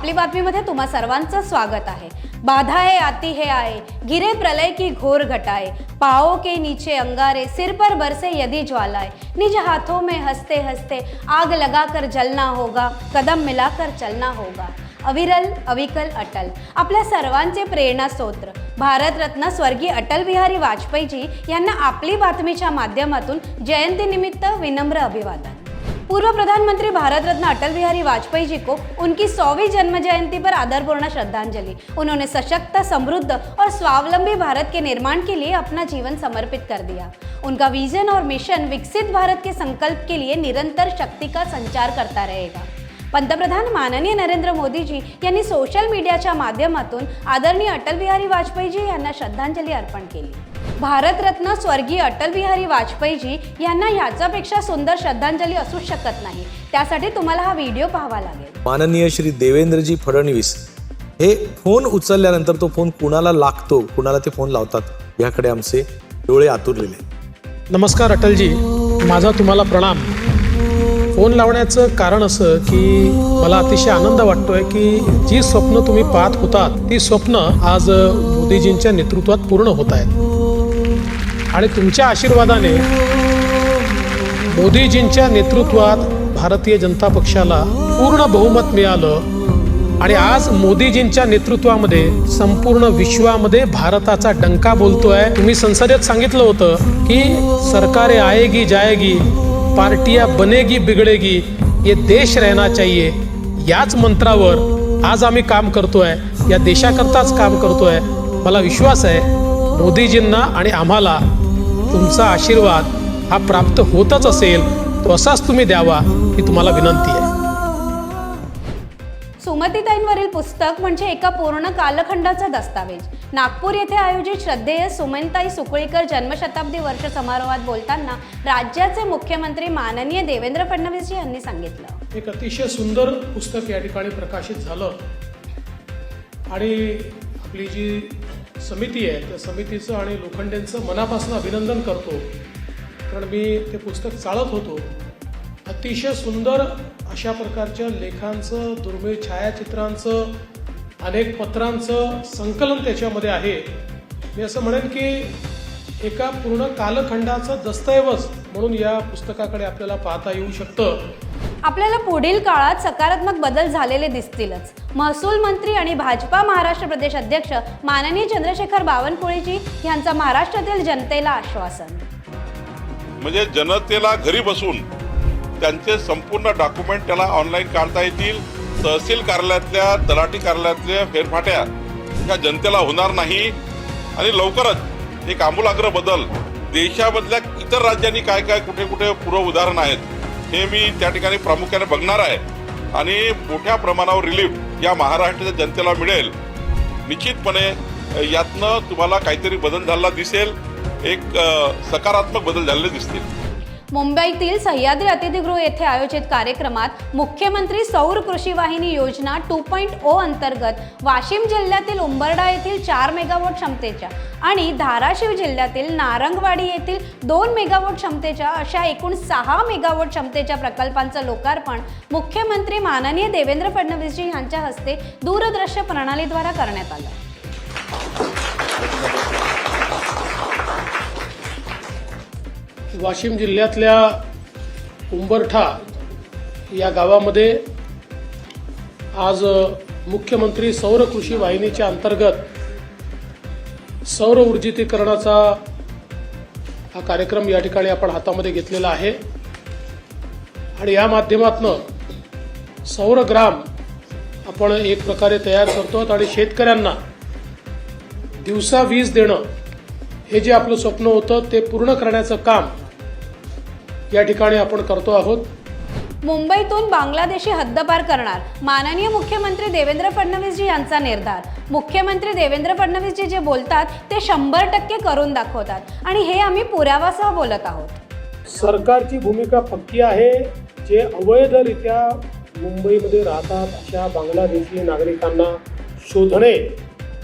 आपली बातमीमध्ये तुम्हा सर्वांचं स्वागत आहे. बाधा है आती है आए. गिरे प्रलय की घोर घटाए. पाओ के नीचे अंगारे सिर पर बरसे यदि ज्वालाए. निज हाथों में हंसते हंसते आग लगाकर जलना होगा कदम मिलाकर चलना होगा. अविरल अविकल अटल. आपल्या सर्वांचे प्रेरणा स्तोत्र. भारतरत्न स्वर्गीय अटल बिहारी वाजपेयीजी यांना आपली बातमीच्या माध्यमातून जयंतीनिमित्त विनम्र अभिवादन. पूर्व प्रधानमंत्री भारत रत्न अटल बिहारी वाजपेयी जी को उनकी सौवीं जन्म जयंती पर आदरपूर्ण श्रद्धांजलि। उन्होंने सशक्त, समृद्ध और स्वावलंबी भारत के निर्माण के लिए अपना जीवन समर्पित कर दिया। उनका विजन और मिशन विकसित भारत के संकल्प के लिए निरंतर शक्ति का संचार करता रहेगा। पंतप्रधान माननीय नरेंद्र मोदीजी यांनी सोशल मीडियाच्या माध्यमातून आदरणीय अटल बिहारी वाजपेयीजी यांना श्रद्धांजली अर्पण केली. भारतरत्न स्वर्गीय अटल बिहारी वाजपेयीजी यांना ह्याच्यापेक्षा सुंदर श्रद्धांजली असू शकत नाही. त्यासाठी तुम्हाला हा व्हिडिओ पाहावा लागेल. माननीय श्री देवेंद्रजी फडणवीस हे फोन उचलल्यानंतर तो फोन कुणाला लागतो कुणाला ते फोन लावतात याकडे आमचे डोळे आतुरलेले आहेत. नमस्कार अटलजी माझा तुम्हाला प्रणाम. फोन लावण्याचं कारण असं की मला अतिशय आनंद वाटतोय की जी स्वप्न तुम्ही पाहत होतात ती स्वप्न आज मोदीजींच्या नेतृत्वात पूर्ण होत आहेत. आणि तुमच्या आशीर्वादाने मोदीजींच्या नेतृत्वात भारतीय जनता पक्षाला पूर्ण बहुमत मिळालं आणि आज मोदीजींच्या नेतृत्वामध्ये संपूर्ण विश्वामध्ये भारताचा डंका बोलतोय. तुम्ही संसदेत सांगितलं होतं की सरकारे आएगी जाएगी पार्टियां बनेगी बिगडेगी ये देश रहना चाहिए। याच मंत्रावर आज आम्ही काम करतोय या देशाकरताच काम करतोय. मला विश्वास आहे मोदीजींना आणि आम्हाला तुमचा आशीर्वाद हा प्राप्त होतच असेल तो असाच तुम्ही द्यावा ही तुम्हाला विनंती आहे. सुमतीताईंवरील पुस्तक म्हणजे एका पूर्ण कालखंडाचा दस्तावेज. नागपूर येथे आयोजित श्रद्धेय सुमनताई सुकळीकर जन्मशताब्दी वर्ष समारोहात बोलताना राज्याचे मुख्यमंत्री माननीय देवेंद्र फडणवीस यांनी सांगितलं. एक अतिशय सुंदर पुस्तक या ठिकाणी प्रकाशित झालं. आणि आपली जी समिती आहे त्या समितीचं आणि लोखंडेंचं मनापासून अभिनंदन करतो. कारण मी ते पुस्तक चाळत होतो. अतिशय सुंदर अशा प्रकारच्या लेखांचं दुर्मिळ छायाचित्रांचं अनेक पत्रांचं संकलन त्याच्यामध्ये आहे. मी असं म्हणेन की एका पूर्ण कालखंडाचा दस्तऐवज म्हणून या पुस्तकाकडे आपल्याला पाहता येऊ शकतं. आपल्याला पुढील काळात सकारात्मक बदल झालेले दिसतीलच. महसूल मंत्री आणि भाजपा महाराष्ट्र प्रदेश अध्यक्ष माननीय चंद्रशेखर बावनकुळेजी यांचा महाराष्ट्रातील जनतेला आश्वासन. म्हणजे जनतेला घरी बसून त्यांचे संपूर्ण डॉक्युमेंट त्याला ऑनलाईन काढता येतील. तहसील कार्यालयातल्या तलाठी कार्यालयातल्या फेरफाट्या ह्या जनतेला होणार नाही. आणि लवकरच एक आमूलाग्र बदल देशामधल्या इतर राज्यांनी काय काय कुठे कुठे पूर्व उदाहरण आहेत हे मी त्या ठिकाणी प्रामुख्याने बघणार आहे. आणि मोठ्या प्रमाणावर रिलीफ या महाराष्ट्राच्या जनतेला मिळेल. निश्चितपणे यातनं तुम्हाला काहीतरी बदल झालेला दिसेल. एक सकारात्मक बदल झालेले दिसतील. मुंबईतील सह्याद्री अतिथीगृह येथे आयोजित कार्यक्रमात मुख्यमंत्री सौर कृषी वाहिनी योजना टू पॉईंट ओ अंतर्गत वाशिम जिल्ह्यातील उंबरडा येथील चार मेगावॉट क्षमतेच्या आणि धाराशिव जिल्ह्यातील नारंगवाडी येथील दोन मेगावॉट क्षमतेच्या अशा एकूण सहा मेगावॉट क्षमतेच्या प्रकल्पांचं लोकार्पण मुख्यमंत्री माननीय देवेंद्र फडणवीसजी यांच्या हस्ते दूरदृश्य प्रणालीद्वारा करण्यात आलं. वाशिम जिल्ह्यातल्या उंबरठा या गावामध्ये आज मुख्यमंत्री सौर कृषी वाहिनीच्या अंतर्गत सौर ऊर्जितीकरणाचा हा कार्यक्रम या ठिकाणी आपण हातामध्ये घेतलेला आहे. आणि या माध्यमातनं सौरग्राम आपण एक प्रकारे तयार करतो आणि शेतकऱ्यांना दिवसा वीज देणं हे जे आपलं स्वप्न होतं ते पूर्ण करण्याचं काम या ठिकाणी आपण करतो आहोत. मुंबईतून बांगलादेशी हद्दपार करणार माननीय मुख्यमंत्री देवेंद्र फडणवीसजी यांचा निर्धार. मुख्यमंत्री देवेंद्र फडणवीसजी जे बोलतात ते शंभर टक्के करून दाखवतात. आणि हे आम्ही पुरावासह बोलत आहोत. सरकारची भूमिका पक्की आहे जे अवैधरित्या मुंबईमध्ये राहतात अशा बांगलादेशी नागरिकांना शोधणे.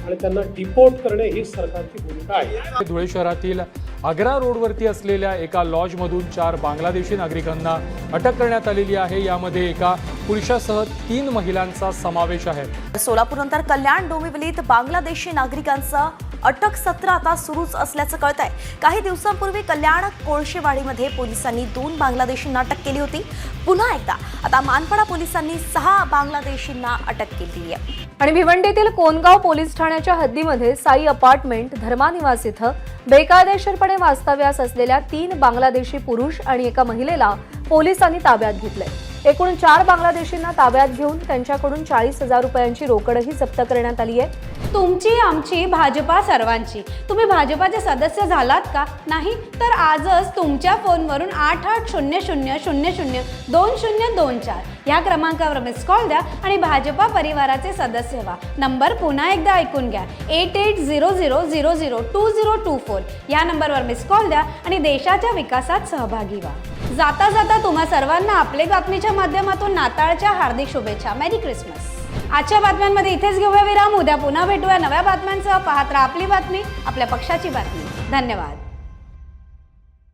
आणि त्यांना डिपोर्ट करणे ही सरकारची भूमिका आहे. धुळे शहरातील आग्रा रोडवरती असलेल्या एका लॉजमधून चार बांगलादेशी नागरिकांना अटक करण्यात आलेली आहे. यामध्ये एका पुरुषासह तीन महिलांचा समावेश आहे. सोलापूर नंतर कल्याण डोंबिवलीत बांगलादेशी नागरिकांचं अटक सत्र आता सुरूच असल्याचं कळत आहे काही दिवसांपूर्वी कल्याण कोळशेवाडीमध्ये पोलिसांनी दोन बांगलादेशींना अटक केली होती. पुन्हा एकदा आता मानपाडा पोलिसांनी सहा बांगलादेशींना अटक केली आहे. आणि भिवंडीतील कोनगाव पोलीस ठाण्याच्या हद्दीमध्ये साई अपार्टमेंट धर्मानिवास इथं बेकायदेशीरपणे वास्तव्यास असलेल्या तीन बांगलादेशी पुरुष आणि एका महिलेला पोलिसांनी ताब्यात घेतलंय. एकूण चार बांगलादेशींना ताब्यात घेऊन त्यांच्याकडून चाळीस हजार रुपयांची रोकडही जप्त करण्यात आली आहे. तुमची आमची भाजपा सर्वांची. तुम्ही भाजपाचे सदस्य झालात का? नाही तर आजच तुमच्या फोनवरून आठ आठ शून्य शून्य शून्य शून्य दोन शून्य दोन चार या क्रमांकावर मिस कॉल द्या आणि भाजपा परिवाराचे सदस्य व्हा. नंबर पुन्हा एकदा ऐकून घ्या. Eight eight zero zero zero zero two zero two four. या नंबरवर मिस कॉल द्या आणि देशाच्या विकासात सहभागी व्हा. जाता जाता तुम्हा सर्वांना आपले बातमीच्या माध्यमातून नाताळच्या हार्दिक शुभेच्छा. मेरी क्रिसमस आजच्या बातम्यांमध्ये इथेच घेऊया विराम. उद्या पुन्हा भेटूया नव्या बातम्यांसह. पाहत राहा आपली बातमी आपल्या पक्षाची बातमी. धन्यवाद.